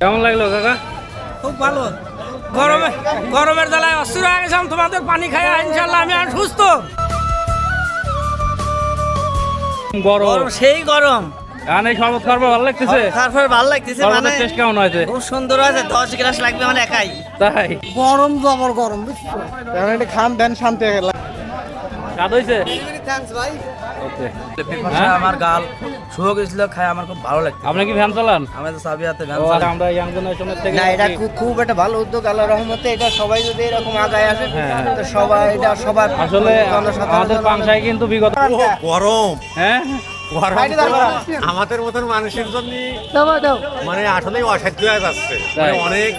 কেমন লাগল কাকা? খুব ভালো। গরমে গরমের জ্বালায় অস্থির হয়ে গেছিলাম তোমাদের পানি খাই ইনশাল্লাহ আমি আর সুস্থ। গরম। সেই গরম। গান এই শরবত খাবার ভালো লাগতেছে। তারপরে ভালো লাগতেছে মানে টেস্ট কেমন হয়েছে? খুব সুন্দর আছে দশ গ্লাস লাগবে মানে একাই। তাই? গরম জবর গরম বুঝছ? এখন খান দেন শান্তি গেল। স্বাদ হয়েছে ওকে? আমার গাল শুয়ে গেছিল খাই আমার খুব ভালো লাগছে আপনি কি ভ্যান চালান? আমি তো সাবি হাতে ও, আমরা ইয়াং জেনারেশনের থেকে না এটা খুব খুব একটা ভালো উদ্যোগ আল্লাহ রহমতে এটা সবাই যদি এরকম আগায় আসে। তো সবাই এটা সবার আসলে আমাদের পাংশায় কিন্তু বিগত গরম। হ্যাঁ? গরম। বাইরে দাঁড়া। আমাদের মতন মানুষের জন্য মানে আসলেই অসাধ্য হয়ে যাচ্ছে। মানে অনেক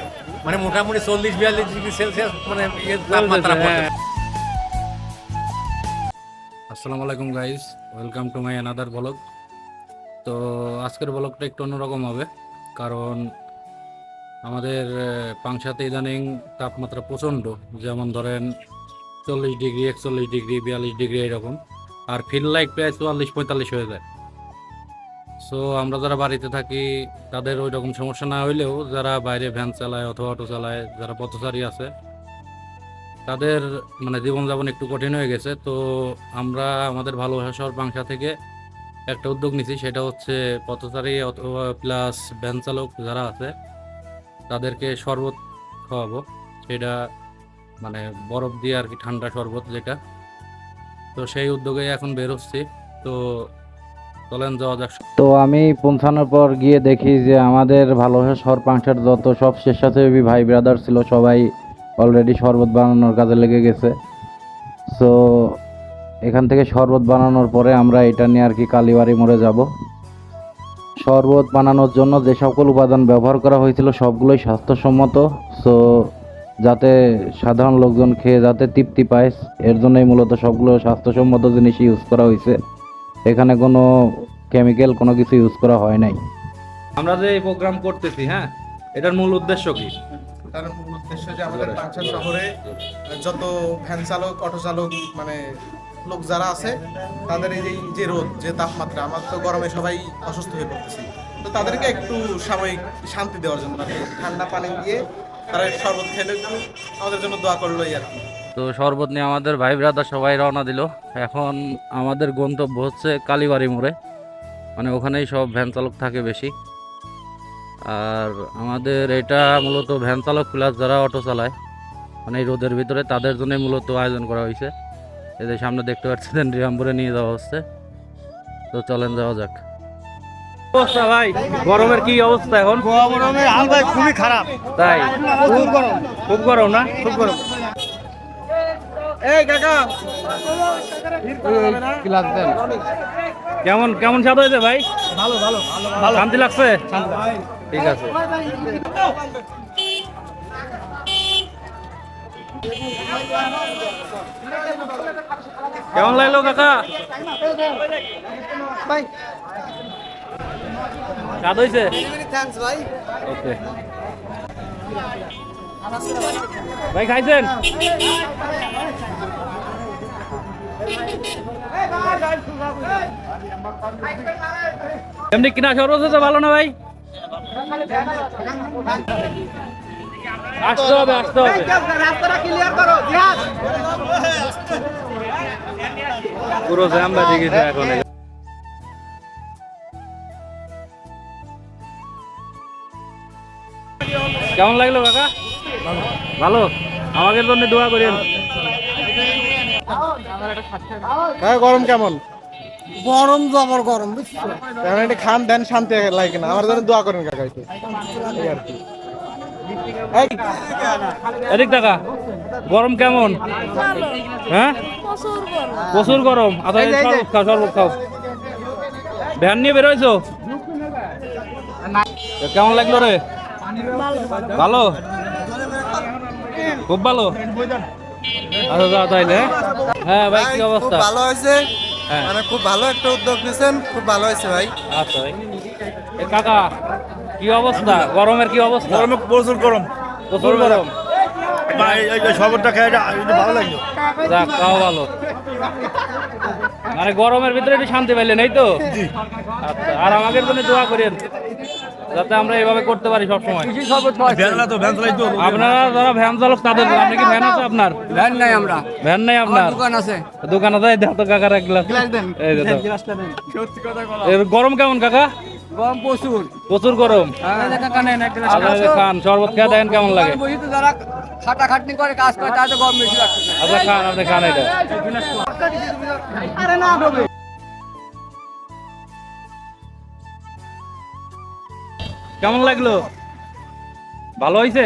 মানে মোটামুটি চল্লিশ বিয়াল্লিশ ডিগ্রি সেলসিয়াস মানে ইয়ে তাপমাত্রা হ্যাঁ। আসসালামু আলাইকুম guys welcome to my another blog তো আজকের ব্লগটা একটু অন্যরকম হবে, কারণ আমাদের পাংশাতে ইদানিং তাপমাত্রা প্রচণ্ড, যেমন ধরেন চল্লিশ ডিগ্রি, একচল্লিশ ডিগ্রি, বিয়াল্লিশ ডিগ্রি এরকম আর ফিল লাইক প্রায় চুয়াল্লিশ, পঁয়তাল্লিশ হয়ে যায়। সো আমরা যারা বাড়িতে থাকি, তাদের ওই রকম সমস্যা না হইলেও যারা বাইরে ভ্যান চালায় অথবা অটো চালায়, যারা পথচারী আছে তাদের মানে জীবনযাপন একটু কঠিন হয়ে গেছে। তো আমরা আমাদের ভালোবাসা শহর পাংশা থেকে একটা উদ্যোগ নিছি, সেটা হচ্ছে পথচারী অথবা প্লাস ভ্যান চালক যারা আছে, তাদেরকে শরবত খাওয়াবো। সেটা মানে বরফ দিয়ে আর কি ঠান্ডা শরবত যেটা। তো সেই উদ্যোগে এখন বেরোচ্ছি তো চলেন, যাওয়া যাক। তো আমি পৌঁছানোর পর গিয়ে দেখি যে আমাদের ভালোবাসা শহর পাংশার যত সব স্বেচ্ছাসেবী ভাই ব্রাদার ছিল সবাই অলরেডি শরবত বানানোর কাজে লেগে গেছে। সো এখান থেকে শরবত বানানোর পরে আমরা এটা নিয়ে আর কি কালীবাড়ি মোড়ে যাব। শরবত বানানোর জন্য যে সকল উপাদান ব্যবহার করা হয়েছিল সবগুলোই স্বাস্থ্যসম্মত। সো যাতে সাধারণ লোকজন খেয়ে যাতে তৃপ্তি পায়, এর জন্যই মূলত সবগুলো স্বাস্থ্যসম্মত জিনিস ইউজ করা হয়েছে। এখানে কোনো কেমিক্যাল কোনো কিছু ইউজ করা হয় নাই। আমরা যে এই প্রোগ্রাম করতেছি হ্যাঁ? এটার মূল উদ্দেশ্য কি? তার মূল উদ্দেশ্য যে আমাদের পাংশা শহরে যত ভ্যান চালক অটো চালক মানে লোক যারা আছে তাদের এই যে- রোদ যে তাপমাত্রা আমার তো গরমে সবাই অসুস্থ হয়ে পড়তেছি। তো তাদেরকে একটু সাময়িক শান্তি দেওয়ার জন্য ঠান্ডা পানি দিয়ে তারা শরবত খেলে একটু আমাদের জন্য দোয়া করল আর কি। তো শরবত নিয়ে আমাদের ভাই ব্রাদার সবাই রওনা দিল। এখন আমাদের গন্তব্য হচ্ছে কালীবাড়ি মোড়ে। মানে ওখানেই সব ভ্যান চালক থাকে বেশি। আর আমাদের এটা মূলত ভ্যান চালক প্লাস যারা অটো চালায় মানে এই রোদের ভিতরে তাদের জন্য মূলত আয়োজন করা হয়েছে এদের সামনে দেখতে পাচ্ছেন রিয়ামপুরে নিয়ে যাওয়া হচ্ছে। তো চলেন যাওয়া যাক। অবস্থা ভাই গরমের কি অবস্থা এখন? গরমের হাল ভাই খুবই খারাপ। তাই? খুব গরম। খুব গরম না? খুব গরম। এই কাকা ক্লাস দেন। কেমন কেমন স্বাদ হয়েছে ভাই? ভালো ভালো শান্তি লাগছে। ঠিক আছে। কেমন লাগল কাকা? ভাই। স্বাদ হয়েছে ভাই। ওকে ভাই খাইছেন? এমনি কিনা হচ্ছে ভালো না ভাই? আসতে হবে আসতে হবে। রাস্তাটা ক্লিয়ার করো পুরো জ্যাম বেজে গেছে এখন। কেমন লাগল কাকা? ভালো। আমাদের জন্য দোয়া করেন। হ্যাঁ গরম কেমন? গরম জবর গরম বুঝছ? এখন এটা খান দেন শান্তি লাগে না। আমার জন্য দোয়া করেন কাকা একটু। এই আর কি। এদিক টাকা গরম কেমন? হ্যাঁ? প্রচুর গরম। আচ্ছা যে। শরবত খাও শরবত খাও। ভ্যান নিয়ে বেরোয়ছো কেমন লাগল রে? ভালো? খুব ভালো? আচ্ছা তাইলে হ্যাঁ? হ্যাঁ ভাই কি অবস্থা? ভালো হয়েছে। হ্যাঁ মানে খুব ভালো একটা উদ্যোগ নিয়েছেন খুব ভালো হয়েছে ভাই। আচ্ছা ভাই। এ কাকা কি অবস্থা? গরমের কি অবস্থা? গরমে প্রচুর গরম। প্রচুর গরম ভাই এই যে খেয়ে ভালো লাগল। যাক তাও ভালো। মানে গরমের ভিতরে একটু শান্তি পাইলেন এই তো? আচ্ছা আর আমাদের জন্য দোয়া করেন। যাতে আমরা এইভাবে করতে পারি সবসময়। আপনারা যারা ভ্যান চালক তাদের আপনি কি ভ্যান আছে আপনার? ভ্যান নাই আমরা। ভ্যান নাই আপনার? দোকান আছে। দোকানে দেখো তো কাকার এক গ্লাস। এই। এর গরম কেমন কাকা? গরম প্রচুর। প্রচুর গরম। খান শরবত খেয়ে দেখেন কেমন লাগে। বসি তো যারা খাটা খাটনি করে কাজ করে তাদের গরম বেশি লাগছে। আপনার খান আপনি খান এটা। কেমন লাগল? ভালো হয়েছে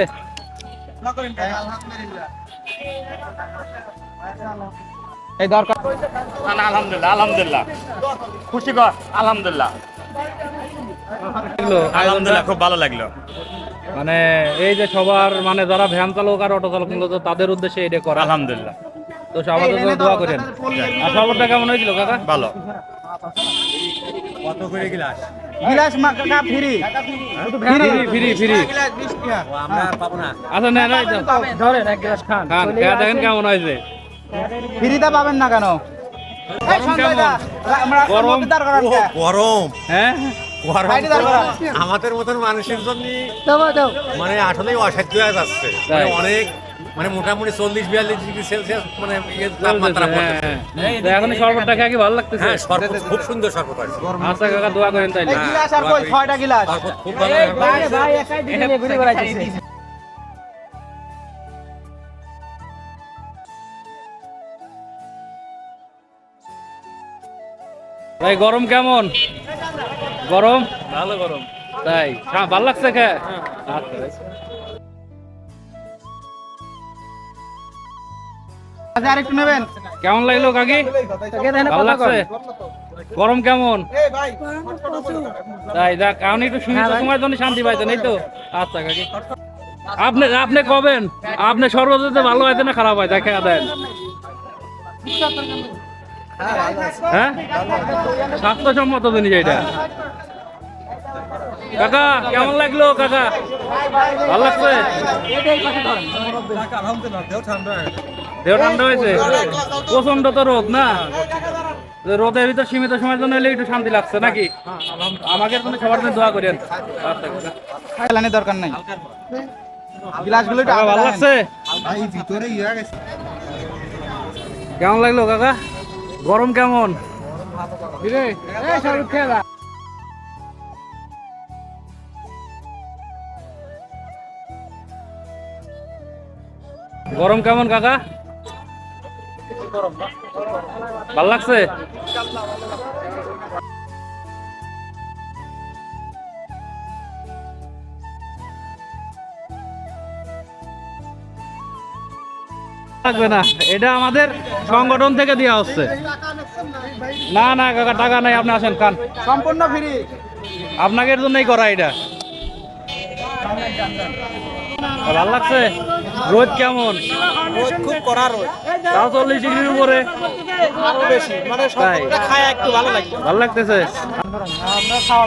এই দরকার। আলহামদুলিল্লাহ আলহামদুলিল্লাহ। খুশি কর আলহামদুলিল্লাহ। আলহামদুলিল্লাহ খুব ভালো লাগল। মানে এই যে সবার মানে যারা ভ্যান চালক আর অটো চালক মূলত তাদের উদ্দেশ্যে এটা করা। আলহামদুলিল্লাহ। তো সবার জন্য দোয়া করেন। আর সর্বটা কেমন হয়েছিল কাকা? ভালো। গিলাস? মা কাকা ফ্রি। ফ্রি ফ্রি ফ্রি আচ্ছা নেন ধরেন এক গ্লাস খান। খান দেখেন কেমন হয়েছে। ফ্রিটা পাবেন না কেন? গরম। গরম। হ্যাঁ? আমাদের মতন মানুষের জন্য মানে আসলেই অসাধ্য হয়ে যাচ্ছে। মানে অনেক মানে মোটামুটি চল্লিশ বিয়াল্লিশ ডিগ্রি সেলসিয়াস মানে ইয়ে তাপমাত্রা হ্যাঁ। হ্যাঁ। এখন শরবতটা খেয়ে কি ভালো লাগতেছে। হ্যাঁ শরবত খুব সুন্দর শরবত আছে। আচ্ছা কাকা দোয়া করেন তাইলে। গিলাস আর কই? ছয়টা গিলাস। শরবত খুব ভালো লাগে। ঘুরে বেড়াইতেছি ভাই গরম কেমন? গরম? ভালো গরম। তাই। হ্যাঁ ভালো লাগছে খেয়ে? আচ্ছা। আর একটু নেবেন। কেমন লাগল কাকি? ভালো লাগছে? গরম কেমন? তাই দেখ আপনি একটু সীমিত সময়ের জন্য শান্তি পাইতেন এই তো? আচ্ছা কাকি। আপনি আপনি কবেন? আপনি সর্বদতে ভালো হয়েছে না খারাপ হয়? দেখা দেন। হ্যাঁ স্বাস্থ্যসম্মত জিনিস এটা কাকা কেমন লাগল কাকা? ভালো লাগছে? দেহ ঠান্ডা হয়েছে। প্রচণ্ড তো রোদ না? রোদের ভিতর সীমিত সময়ের জন্য এলে একটু শান্তি লাগছে নাকি? আমাকে জন্য সবার জন্য দোয়া করেন। আচ্ছা খেলানি দরকার নাই। গিলাসগুলো ভালো লাগছে? কেমন লাগল কাকা? গরম কেমন? গরম কেমন কাকা? ভালো লাগছে? লাগবে না এটা আমাদের সংগঠন থেকে দেওয়া হচ্ছে। না না কাকা টাকা নাই আপনি আসেন খান। সম্পূর্ণ ফ্রি। আপনাকে এর জন্যই করা এটা। ভালো লাগছে? রোদ কেমন? খুব কড়া রোদ। তাও চল্লিশ ডিগ্রির উপরে। আরও বেশি মানে সবটা খায় একটু ভালো লাগে। ভালো লাগতেছে?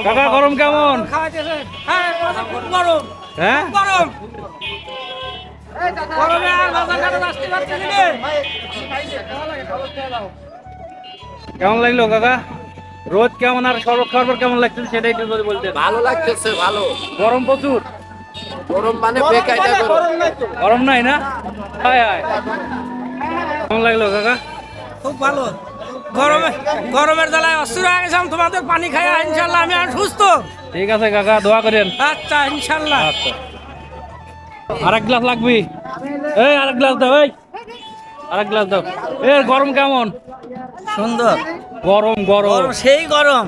কাকা গরম কেমন? হ্যাঁ? গরম হ্যাঁ গরম গরমে আর বাজার ঘাটে আসতে পারছি কেমন লাগল কাকা? রোদ কেমন আর পর কেমন লাগতেছে সেটাই একটু যদি বলতেন। ভালো লাগতেছে ভালো। গরম প্রচুর। গরম মানে বেকায়দা গরম। গরম নাই না? হায় হায়। কেমন লাগল কাকা? খুব ভালো। গরমে গরমের জ্বালায় হয়ে গেছিলাম তোমাদের পানি ইনশাল্লাহ আমি আর সুস্থ। ঠিক আছে কাকা দোয়া করেন। আচ্ছা ইনশাল্লাহ। আচ্ছা। আরেক গ্লাস লাগবি? এই আরেক গ্লাস দাও এই। আরেক গ্লাস দাও। এ গরম কেমন? সুন্দর। গরম। গরম সেই গরম।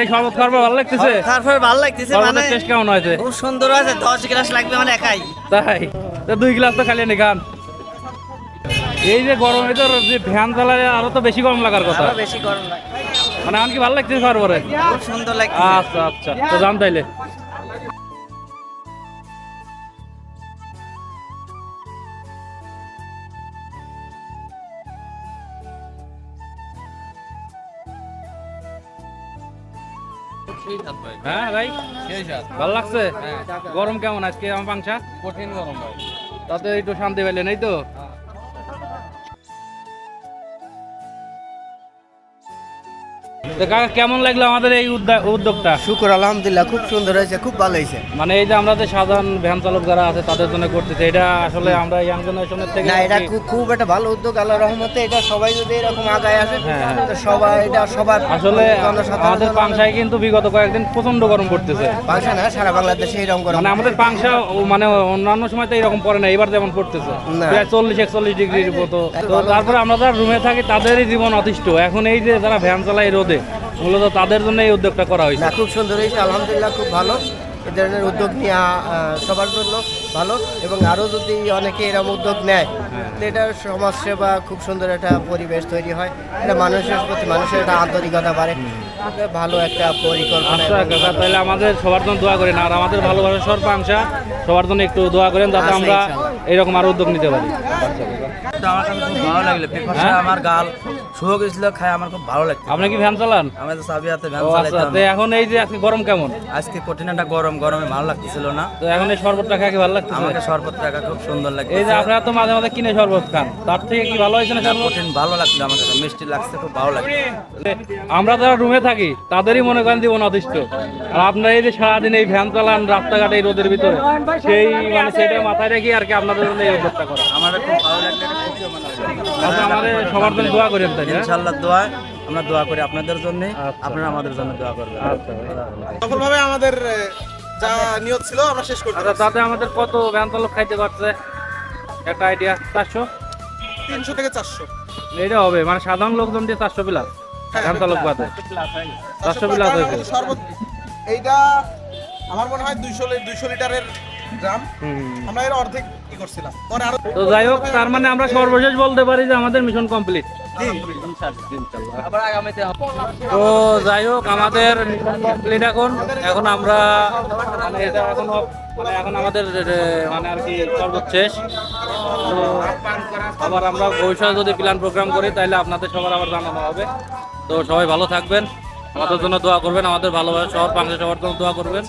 এই শরবত খাওয়ার ভালো লাগতেছে? তারপরে ভালো লাগতেছে মানে টেস্ট কেমন হয়েছে খুব সুন্দর আছে দশ গ্লাস লাগবে মানে একাই। তাই? তো দুই গ্লাস তো খালি নি গান। এই যে গরমে তো যে ফ্যান চালালে আরও তো বেশি গরম লাগার কথা। বেশি গরম লাগে। মানে এখন কি ভালো লাগছে সরবরে খুব সুন্দর লাগছে আচ্ছা আচ্ছা। তো জান তাইলে। হ্যাঁ ভাই? ভালো লাগছে? গরম কেমন আজকে? আমার পাংশা? কঠিন গরম ভাই। তাতে একটু শান্তি পেলেন এই তো? তো কাকা কেমন লাগল আমাদের এই উদ্যা- উদ্যোগটা? শুকুর আলহামদুলিল্লাহ খুব সুন্দর হয়েছে খুব ভালো হয়েছে। মানে এই যে আমরা যে সাধারণ ভ্যান চালক যারা আছে তাদের জন্য করতেছি এটা আসলে আমরা ইয়াং জেনারেশনের থেকে না এটা খুব একটা ভালো উদ্যোগ আল্লাহ রহমতে এটা সবাই যদি এরকম আগায় আসে হ্যাঁ। সবাই এটা সবার আসলে আমাদের পাংশায় কিন্তু বিগত কয়েকদিন প্রচণ্ড গরম পড়তেছে। বাংলা না সারা বাংলাদেশে এরকম গরম মানে আমাদের পাংশা মানে অন্যান্য সময় তো এরকম পড়ে না এবার যেমন পড়তেছে। প্রায় চল্লিশ একচল্লিশ ডিগ্রির মতো। তো তারপরে আমরা যারা রুমে থাকি তাদেরই জীবন অতিষ্ঠ। এখন এই যে যারা ভ্যান চালায় রোদে মূলত তাদের জন্য এই উদ্যোগটা করা হয়েছে। না খুব সুন্দর হয়েছে আলহামদুলিল্লাহ খুব ভালো। এ ধরনের উদ্যোগ নেওয়া সবার জন্য ভালো এবং আরও যদি অনেকে এরকম উদ্যোগ নেয় তো এটা সমাজ সেবা খুব সুন্দর একটা পরিবেশ তৈরি হয়। এটা মানুষের প্রতি মানুষের একটা আন্তরিকতা বাড়ে। ভালো একটা পরিকল্পনা আচ্ছা তাহলে আমাদের সবার জন্য দোয়া করেন। আর আমাদের ভালোবাসা সর পাংশা সবার জন্য একটু দোয়া করেন যাতে আচ্ছা, আমরা এরকম আরও উদ্যোগ নিতে পারি। আমার কাছে খুব ভালো লাগল। পেপারটা আমার গাল শুয়ে গেছিল খায় আমার খুব ভালো লাগছে আপনি কি ভ্যান চালান? আমাদের সাবিয়াতে গান ও আচ্ছা চালাইতাম। তো এখন এই যে আজকে গরম কেমন? আজকে কঠিন একটা গরম গরমে ভালো লাগতেছিল না। তো এখন এই শরবতটা খেয়ে কি ভালো লাগতেছে? আমাকে শরবত টাকা খুব সুন্দর লাগছে এই যে আপনারা তো মাঝে মাঝে কিনে শরবত খান তার থেকে কি ভালো হয়েছে না শরবত? কঠিন ভালো লাগল আমার কাছে মিষ্টি লাগছে খুব ভালো লাগছে। আমরা যারা রুমে থাকি তাদেরই মনে করেন জীবন অতিষ্ঠ আর আপনারা এই যে সারাদিন এই ভ্যান চালান রাস্তাঘাটে এই রোদের ভিতরে সেই মানে সেটা মাথায় রেখে আর কি আপনাদের জন্য এই উদ্যোগটা করা। আমাদের খুব ভালো লাগল এটা। আচ্ছা আমাদের সবার জন্য দোয়া করেন তাই ইনশাআল্লাহ দোয়া আমরা দোয়া করি আপনাদের জন্য আচ্ছা। আপনারা আমাদের জন্য দোয়া করবেন। সফলভাবে আমাদের যা নিয়ত ছিল আমরা শেষ করতে আচ্ছা তাতে আমাদের কত ভ্যান চালক খাইতে পারছে? একটা আইডিয়া চারশো? তিনশো থেকে চারশো। এইটা হবে মানে সাধারণ লোকজন দিয়ে চারশো প্লাস ভ্যান চালক বাদে। চারশো প্লাস হয়েছে। সর্বোচ্চ এইটা আমার মনে হয় দুইশো দুইশো লিটারের ড্রাম আমরা এর অর্ধেক কি করছিলাম। পরে আরও তো যাই হোক তার মানে আমরা সর্বশেষ বলতে পারি যে আমাদের মিশন কমপ্লিট তো যাই হোক আমাদের মিশন কমপ্লিট এখন। এখন আমরা মানে এখন মানে এখন আমাদের মানে আর কি সর্বশেষ। তো আবার আমরা ভবিষ্যতে যদি প্ল্যান প্রোগ্রাম করি তাহলে আপনাদের সবার আবার জানানো হবে। তো সবাই ভালো থাকবেন। আমাদের জন্য দোয়া করবেন আমাদের ভালোভাবে সবার পাশে সবার জন্য দোয়া করবেন।